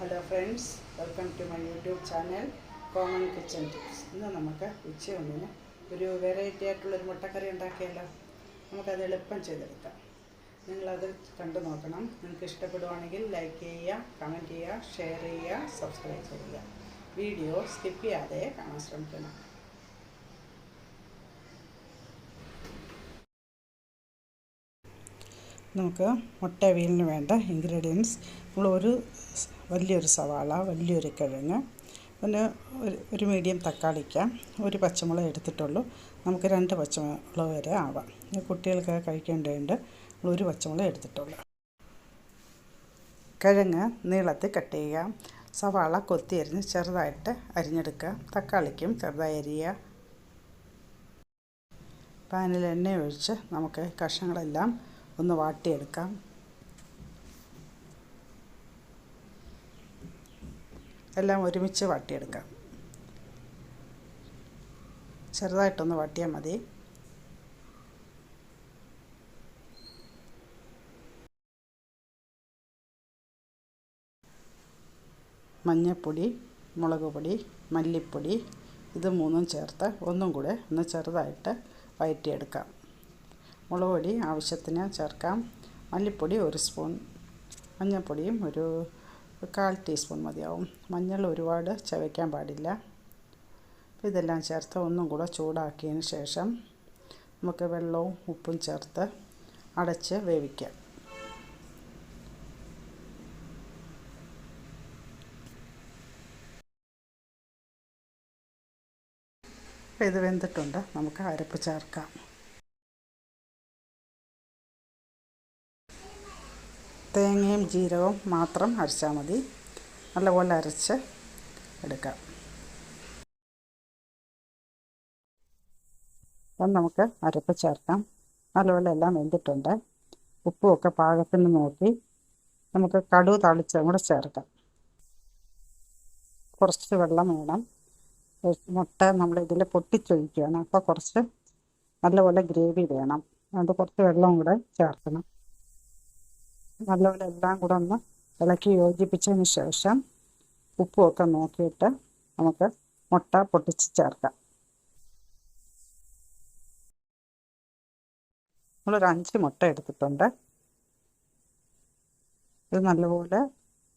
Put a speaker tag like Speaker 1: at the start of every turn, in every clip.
Speaker 1: Hello friends welcome to my YouTube channel common kitchen tips. ഇന്ന് നമുക്ക് ഉച്ചയൂണിന് ഒരു variety ആയിട്ടുള്ളൊരു മുട്ടക്കറി ഉണ്ടാക്കിയാലോ? നമുക്കത് എളുപ്പം ചെയ്തെടുക്കാം. നിങ്ങളത് കണ്ടു നോക്കണം. നിങ്ങൾക്ക് ഇഷ്ടപ്പെടുവാണെങ്കിൽ ലൈക്ക് ചെയ്യുക കമന്റ് ചെയ്യുക ഷെയർ ചെയ്യുക സബ്സ്ക്രൈബ് ചെയ്യുക. വീഡിയോ സ്കിപ്പ് ചെയ്യാതെ കാണാൻ ശ്രമിക്കണം. നമുക്ക് മുട്ട വീലിന് വേണ്ട ഇൻഗ്രീഡിയൻസ് നമ്മൾ ഒരു വലിയൊരു സവാള വലിയൊരു കിഴങ്ങ് പിന്നെ ഒരു ഒരു മീഡിയം തക്കാളിക്ക ഒരു പച്ചമുളക് എടുത്തിട്ടുള്ളൂ. നമുക്ക് രണ്ട് പച്ചമുളക് വരെ ആവാം. കുട്ടികൾക്ക് കഴിക്കേണ്ടതുണ്ട് ഒരു പച്ചമുളക് എടുത്തിട്ടുള്ളൂ. കിഴങ്ങ് നീളത്തിൽ കട്ട് ചെയ്യുക. സവാള കൊത്തി അരിഞ്ഞ് ചെറുതായിട്ട് അരിഞ്ഞെടുക്കുക. തക്കാളിക്കും ചെറുതായി അരിയുക. പാനിൽ എണ്ണ ഒഴിച്ച് നമുക്ക് കഷ്ണങ്ങളെല്ലാം ഒന്ന് വാട്ടിയെടുക്കാം. എല്ലാം ഒരുമിച്ച് വാട്ടിയെടുക്കാം. ചെറുതായിട്ടൊന്ന് വാട്ടിയാൽ മതി. മഞ്ഞൾപ്പൊടി മുളക് പൊടി മല്ലിപ്പൊടി ഇത് മൂന്നും ചേർത്ത് ഒന്നും കൂടെ ഒന്ന് ചെറുതായിട്ട് വയറ്റിയെടുക്കാം. മുളക് പൊടി ആവശ്യത്തിന് ചേർക്കാം. മല്ലിപ്പൊടി ഒരു സ്പൂൺ മഞ്ഞൾപ്പൊടിയും ഒരു കാൽ ടീസ്പൂൺ മതിയാവും. മഞ്ഞൾ ഒരുപാട് ചവയ്ക്കാൻ പാടില്ല. ഇതെല്ലാം ചേർത്ത് ഒന്നും കൂടെ ചൂടാക്കിയതിന് ശേഷം നമുക്ക് വെള്ളവും ഉപ്പും ചേർത്ത് അടച്ച് വേവിക്കാം. ഇത് വെന്തിട്ടുണ്ട്. നമുക്ക് അരപ്പ് ചേർക്കാം. തേങ്ങയും ജീരകവും മാത്രം അരച്ചാൽ മതി. നല്ലപോലെ അരച്ച് എടുക്കാം. അപ്പം നമുക്ക് അരപ്പ് ചേർക്കാം. നല്ലപോലെ എല്ലാം വെന്തിട്ടുണ്ട്. ഉപ്പുമൊക്കെ പാകത്തിന് നോക്കി നമുക്ക് കടു തളിച്ചും കൂടെ ചേർക്കാം. കുറച്ച് വെള്ളം വേണം. മുട്ട നമ്മൾ ഇതിൽ പൊട്ടിച്ചൊഴിക്കുകയാണ്. അപ്പോൾ കുറച്ച് നല്ലപോലെ ഗ്രേവി വേണം. അതുകൊണ്ട് കുറച്ച് വെള്ളം കൂടെ ചേർക്കണം. നല്ലപോലെ എല്ലാം കൂടെ ഒന്ന് ഇളക്കി യോജിപ്പിച്ചതിന് ശേഷം ഉപ്പുമൊക്കെ നോക്കിയിട്ട് നമുക്ക് മുട്ട പൊട്ടിച്ച് ചേർക്കാം. നമ്മളൊരു അഞ്ച് മുട്ട എടുത്തിട്ടുണ്ട്. ഇത് നല്ലപോലെ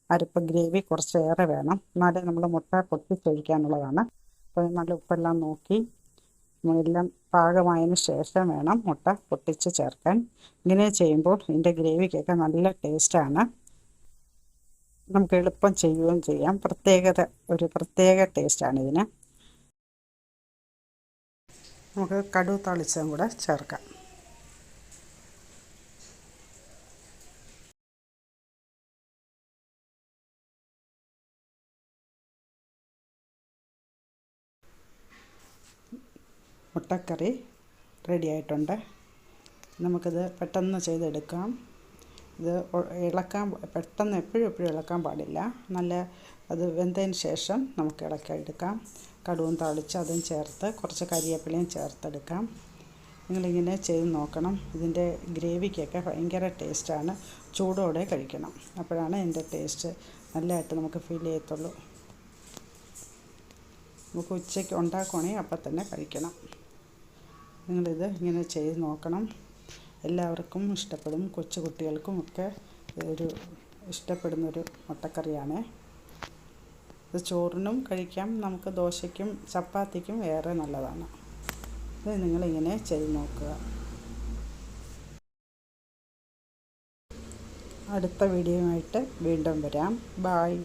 Speaker 1: അരപ്പ് ഗ്രേവി കുറച്ചേറെ വേണം. എന്നാലേ നമ്മൾ മുട്ട പൊട്ടിച്ചൊഴിക്കാനുള്ളതാണ്. അപ്പോൾ നല്ല ഉപ്പെല്ലാം നോക്കി എല്ലാം പാകമായതിന് ശേഷം വേണം മുട്ട പൊട്ടിച്ച് ചേർക്കാൻ. ഇങ്ങനെ ചെയ്യുമ്പോൾ ഇതിന്റെ ഗ്രേവിക്കൊക്കെ നല്ല ടേസ്റ്റാണ്. നമുക്ക് എളുപ്പം ചെയ്യുകയും ചെയ്യാം. പ്രത്യേകത ഒരു പ്രത്യേക ടേസ്റ്റാണ് ഇതിന്. നമുക്ക് കടുവ് തളിച്ചും കൂടെ ചേർക്കാം. മുട്ടക്കറി റെഡി ആയിട്ടുണ്ട്. നമുക്കിത് പെട്ടെന്ന് ചെയ്തെടുക്കാം. ഇത് ഇളക്കാൻ പെട്ടെന്ന് എപ്പോഴും എപ്പോഴും ഇളക്കാൻ പാടില്ല. നല്ല അത് വെന്തതിന് ശേഷം നമുക്ക് ഇളക്കി എടുക്കാം. കടുവും തളിച്ച് അതും ചേർത്ത് കുറച്ച് കരിവേപ്പിലയും ചേർത്തെടുക്കാം. നിങ്ങളിങ്ങനെ ചെയ്ത് നോക്കണം. ഇതിന്റെ ഗ്രേവിക്കൊക്കെ ഭയങ്കര ടേസ്റ്റാണ്. ചൂടോടെ കഴിക്കണം. അപ്പോഴാണ് ഇതിന്റെ ടേസ്റ്റ് നല്ലതായിട്ട് നമുക്ക് ഫീൽ ചെയ്യത്തുള്ളൂ. നമുക്ക് ഉച്ചയ്ക്ക് ഉണ്ടാക്കുകയാണെങ്കിൽ അപ്പം തന്നെ കഴിക്കണം. നിങ്ങളിത് ഇങ്ങനെ ചെയ്ത് നോക്കണം. എല്ലാവർക്കും ഇഷ്ടപ്പെടും. കൊച്ചു കുട്ടികൾക്കും ഒക്കെ ഒരു ഇഷ്ടപ്പെടുന്നൊരു മുട്ടക്കറിയാണ്. ഇത് ചോറിനും കഴിക്കാം. നമുക്ക് ദോശയ്ക്കും ചപ്പാത്തിക്കും ഏറെ നല്ലതാണ്. ഇത് നിങ്ങളിങ്ങനെ ചെയ്ത് നോക്കുക. അടുത്ത വീഡിയോയുമായിട്ട് വീണ്ടും വരാം. ബായ്